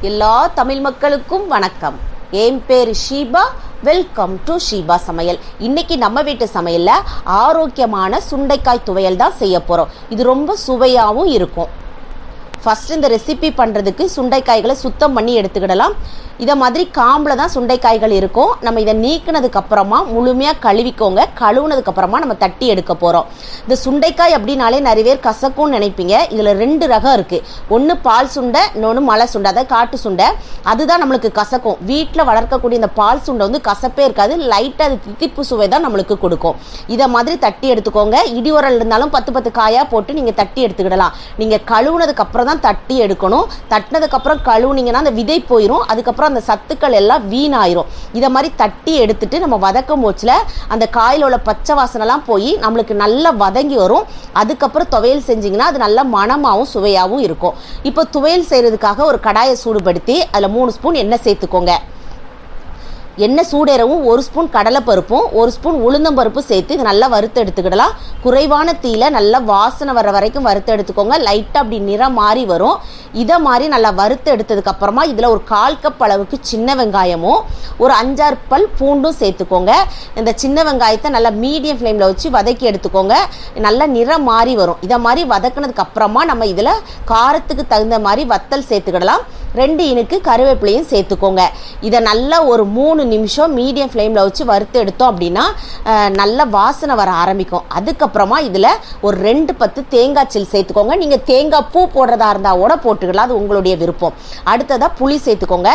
எல்லா தமிழ் மக்களுக்கும் வணக்கம். என் பேர் ஷீபா. வெல்கம் டு ஷீபா சமையல். இன்னைக்கு நம்ம வீட்டு சமையலில் ஆரோக்கியமான சுண்டைக்காய் துவையல் தான் செய்ய போகிறோம் இது ரொம்ப சுவையாகவும் இருக்கும். ஃபர்ஸ்ட் இந்த ரெசிபி பண்ணுறதுக்கு சுண்டைக்காய்களை சுத்தம் பண்ணி எடுத்துக்கிடலாம். இதை மாதிரி காம்பில் தான் சுண்டைக்காய்கள் இருக்கும். நம்ம இதை நீக்கினதுக்கப்புறமா முழுமையாக கழுவிக்கோங்க. கழுவுனதுக்கப்புறமா நம்ம தட்டி எடுக்க போகிறோம் இந்த சுண்டைக்காய் அப்படின்னாலே நிறைய பேர் கசக்கும்னு நினைப்பீங்க. இதில் ரெண்டு ரகம் இருக்குது ஒன்று பால் சுண்டை இன்னொன்று மலை சுண்டை அதாவது காட்டு சுண்டை. அதுதான் நம்மளுக்கு கசக்கும். வீட்டில் வளர்க்கக்கூடிய இந்த பால் சுண்டை வந்து கசப்பே இருக்காது. லைட்டாக அது தித்திப்பு சுவை தான் நம்மளுக்கு கொடுக்கும். இதை மாதிரி தட்டி எடுத்துக்கோங்க. இடி உரல் இருந்தாலும் பத்து பத்து காயாக போட்டு நீங்கள் தட்டி எடுத்துக்கிடலாம். நீங்கள் கழுவுனதுக்கப்புறம் தான் தான் தட்டி எடுக்கணும். தட்டினதுக்கப்புறம் கழுவுனீங்கன்னா அந்த விதை போயிடும் அதுக்கப்புறம் அந்த சத்துக்கள் எல்லாம் வீணாயிரும். இதை மாதிரி தட்டி எடுத்துட்டு நம்ம வதக்கும் போச்சில் அந்த காயில் உள்ள பச்சை வாசனைலாம் போய் நம்மளுக்கு நல்லா வதங்கி வரும். அதுக்கப்புறம் துவையல் செஞ்சிங்கன்னா அது நல்ல மணமாகவும் சுவையாகவும் இருக்கும். இப்போ துவையல் செய்கிறதுக்காக ஒரு கடாயை சூடுபடுத்தி அதில் மூணு ஸ்பூன் எண்ணெய் சேர்த்துக்கோங்க. எண்ணெய் சூடேறவும் ஒரு ஸ்பூன் கடலைப்பருப்பும் ஒரு ஸ்பூன் உளுந்தம்பருப்பு சேர்த்து இது நல்லா வறுத்து எடுத்துக்கிடலாம். குறைவான தீயில் நல்லா வாசனை வர வரைக்கும் வறுத்து எடுத்துக்கோங்க. லைட்டாக அப்படி நிறம் மாறி வரும். இதை மாதிரி நல்லா வறுத்து எடுத்ததுக்கப்புறமா இதில் ஒரு கால் கப் அளவுக்கு சின்ன வெங்காயமும் ஒரு அஞ்சாறு பல் பூண்டும் சேர்த்துக்கோங்க. இந்த சின்ன வெங்காயத்தை நல்லா மீடியம் ஃப்ளேமில் வச்சு வதக்கி எடுத்துக்கோங்க. நல்லா நிறம் மாறி வரும். இதை மாதிரி வதக்குனதுக்கப்புறமா நம்ம இதில் காரத்துக்கு தகுந்த மாதிரி வத்தல் சேர்த்துக்கிடலாம். ரெண்டு இனுக்கு கருவேப்பிலையும் சேர்த்துக்கோங்க. இதை நல்லா ஒரு மூணு நிமிஷம் மீடியம் ஃப்ளேமில் வச்சு வறுத்து எடுத்தோம் அப்படின்னா நல்ல வாசனை வர ஆரம்பிக்கும். அதுக்கப்புறமா இதில் ஒரு ரெண்டு பத்து தேங்காய் சில் சேர்த்துக்கோங்க. நீங்கள் தேங்காய் பூ போடுறதா இருந்தால் கூட போட்டுக்கலாம். அது உங்களுடைய விருப்பம். அடுத்ததாக புளி சேர்த்துக்கோங்க.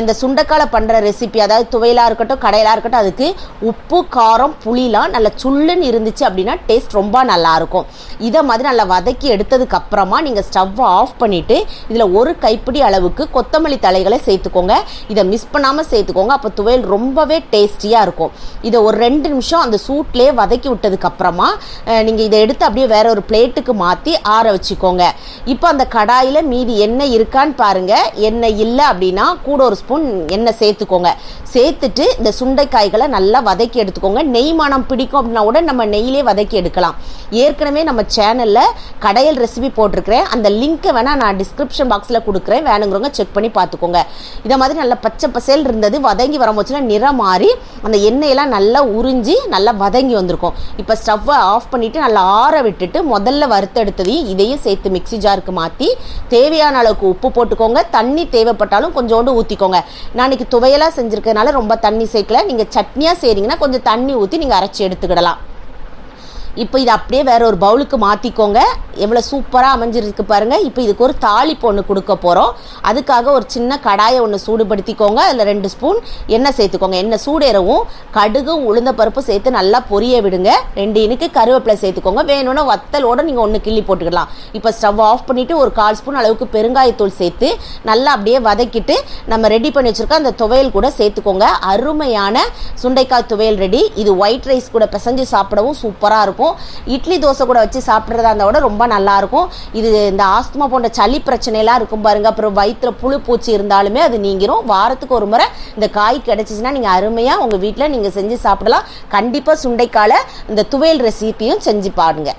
இந்த சுண்டைக்காலை பண்ணுற ரெசிபி அதாவது துவையலாக இருக்கட்டும் கடையிலாக இருக்கட்டும் அதுக்கு உப்பு காரம் புளிலாம் நல்லா சுள்ளுன்னு இருந்துச்சு அப்படின்னா டேஸ்ட் ரொம்ப நல்லாயிருக்கும். இதை மாதிரி நல்லா வதக்கி எடுத்ததுக்கு அப்புறமா நீங்கள் ஸ்டவ்வை ஆஃப் பண்ணிவிட்டு இதில் ஒரு கைப்பிடி அளவுக்கு கொத்தமல்லி தலைகளை சேர்த்துக்கோங்க. இதை மிஸ் பண்ணாமல் சேர்த்துக்கோங்க. அப்போ துவையல் ரொம்பவே டேஸ்டியாக இருக்கும். இதை ஒரு ரெண்டு நிமிஷம் அந்த சூட்லேயே வதக்கி விட்டதுக்கு அப்புறமா நீங்கள் இதை எடுத்து அப்படியே வேற ஒரு பிளேட்டுக்கு மாற்றி ஆற வச்சுக்கோங்க. இப்போ அந்த கடாயில் மீதி எண்ணெய் இருக்கான்னு பாருங்க. எண்ணெய் இல்லை அப்படின்னா கூட ஒரு ஸ்பூன் எண்ணெய் சேர்த்துக்கோங்க. சேர்த்துட்டு இந்த சுண்டைக்காய்களை நல்லா வதக்கி எடுத்துக்கோங்க. நெய் மனம் பிடிக்கும் அப்படின்னா கூட நம்ம நெய்யிலே வதக்கி எடுக்கலாம். ஏற்கனவே நம்ம சேனலில் கடையல் ரெசிபி போட்டிருக்கிறேன். அந்த லிங்க்கை வேணால் நான் டிஸ்கிரிப்ஷன் பாக்ஸில் கொடுக்குறேன். வேணுங்கிறவங்க செக் பண்ணி பார்த்துக்கோங்க. இதை மாதிரி நல்லா பச்சை பசேல் இருந்தது. வதங்கி போச்சுன்னா நிறம் மாறி அந்த எண்ணெயெல்லாம் நல்லா உறிஞ்சி நல்லா வதங்கி வந்திருக்கும். இப்போ ஸ்டவ்வை ஆஃப் பண்ணிவிட்டு நல்லா ஆற விட்டுட்டு முதல்ல வறுத்தெடுத்ததையும் இதையும் சேர்த்து மிக்ஸி ஜாருக்கு மாற்றி தேவையான அளவுக்கு உப்பு போட்டுக்கோங்க. தண்ணி தேவைப்பட்டாலும் கொஞ்சோண்டு ஊற்றிக்கோங்க நான் இன்னைக்கு துவையலாக செஞ்சுருக்கனால ரொம்ப தண்ணி சேர்க்கல. நீங்கள் சட்னியாக செய்கிறீங்கன்னா கொஞ்சம் தண்ணி ஊற்றி நீங்கள் அரைச்சி எடுத்துக்கிடலாம். இப்போ இதை அப்படியே வேற ஒரு பவுலுக்கு மாற்றிக்கோங்க எவ்வளோ சூப்பராக அமைஞ்சிருக்கு பாருங்கள் இப்போ இதுக்கு ஒரு தாளிப்பு ஒன்று கொடுக்க போகிறோம் அதுக்காக ஒரு சின்ன கடாயை ஒன்று சூடுபடுத்திக்கோங்க. அதில் ரெண்டு ஸ்பூன் எண்ணெய் சேர்த்துக்கோங்க. எண்ணெய் சூடேறவும் கடுகும் உளுந்த பருப்பு சேர்த்து நல்லா பொரிய விடுங்க. ரெண்டு இனுக்கு கருவேப்பிலை சேர்த்துக்கோங்க. வேணும்னா வத்தலோட நீங்கள் ஒன்று கிள்ளி போட்டுக்கலாம். இப்போ ஸ்டவ் ஆஃப் பண்ணிவிட்டு ஒரு கால் ஸ்பூன் அளவுக்கு பெருங்காயத்தூள் சேர்த்து நல்லா அப்படியே வதக்கிட்டு நம்ம ரெடி பண்ணி வச்சுருக்க அந்த துவையல் கூட சேர்த்துக்கோங்க. அருமையான சுண்டைக்காய் துவையல் ரெடி. இது ஒயிட் ரைஸ் கூட பிசைஞ்சு சாப்பிடவும் சூப்பராக இருக்கும். இட்லி தோசை கூட வச்சு சாப்பிட்றதா இருந்தால் கூட ரொம்ப நல்லாயிருக்கும் இது இந்த ஆஸ்துமா போன்ற சளி பிரச்சனையெல்லாம் இருக்கும் பாருங்க. அப்புறம் வயிற்றில் புழு பூச்சி இருந்தாலுமே அது நீங்கிரும். வாரத்துக்கு ஒரு முறை இந்த காய் கிடச்சிச்சின்னா நீங்கள் அருமையாக உங்கள் வீட்டில் நீங்கள் செஞ்சு சாப்பிடலாம். கண்டிப்பாக சுண்டைக்கால இந்த துவையல் ரெசிபியும் செஞ்சு பாருங்கள்